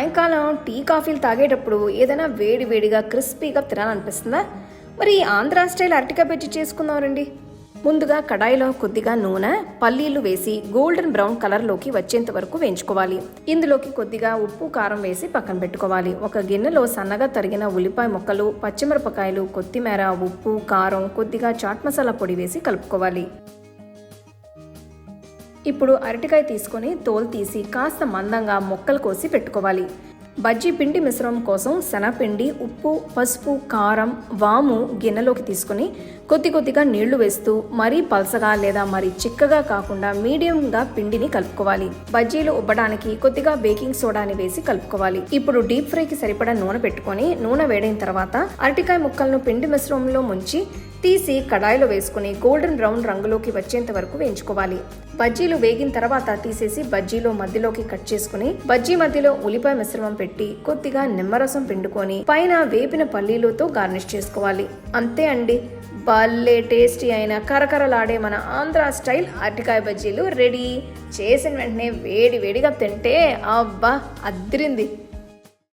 సాయంకాలం టీ కాఫీలు తాగేటప్పుడు ఏదైనా వేడి వేడిగా క్రిస్పీగా తినాలనిపిస్తుందా? మరి ఈ ఆంధ్ర స్టైల్ అరటికాయ బజ్జీ చేసుకుందాం రండి ముందుగా కడాయిలో కొద్దిగా నూనె పల్లీలు వేసి గోల్డెన్ బ్రౌన్ కలర్లోకి వచ్చేంత వరకు వేయించుకోవాలి. ఇందులోకి కొద్దిగా ఉప్పు కారం వేసి పక్కన పెట్టుకోవాలి. ఒక గిన్నెలో సన్నగా తరిగిన ఉల్లిపాయ ముక్కలు పచ్చిమిరపకాయలు కొత్తిమీర ఉప్పు కారం కొద్దిగా చాట్ మసాలా పొడి వేసి కలుపుకోవాలి. ఇప్పుడు అరటికాయ తీసుకొని తోలు తీసి కాస్త మందంగా ముక్కలు కోసి పెట్టుకోవాలి. బజ్జీ పిండి మిశ్రమం కోసం శనగపిండి ఉప్పు పసుపు కారం వాము గిన్నెలోకి తీసుకొని కొద్ది కొద్దిగా నీళ్ళు వేస్తూ మరీ పల్సగా లేదా మరీ చిక్కగా కాకుండా మీడియంగా పిండిని కలుపుకోవాలి. బజ్జీలు ఉబ్బడానికి కొద్దిగా బేకింగ్ సోడాని వేసి కలుపుకోవాలి. ఇప్పుడు డీప్ ఫ్రైకి సరిపడా నూనె పెట్టుకొని నూనె వేడైన తర్వాత అరటికాయ ముక్కలను పిండి మిశ్రమంలో ముంచి తీసి కడాయిలో వేసుకుని గోల్డెన్ బ్రౌన్ రంగులోకి వచ్చేంత వరకు వేయించుకోవాలి. బజ్జీలు వేగిన తర్వాత తీసేసి బజ్జీలో మధ్యలోకి కట్ చేసుకుని బజ్జీ మధ్యలో ఉల్లిపాయ మిశ్రమం పెట్టి కొద్దిగా నిమ్మరసం పిండుకొని పైన వేపిన పల్లీలతో గార్నిష్ చేసుకోవాలి. అంతే అండి. భలే టేస్టీ అయిన కరకరలాడే మన ఆంధ్ర స్టైల్ అరటికాయ బజ్జీలు రెడీ చేసిన వెంటనే వేడి వేడిగా తింటే అబ్బా అద్రింది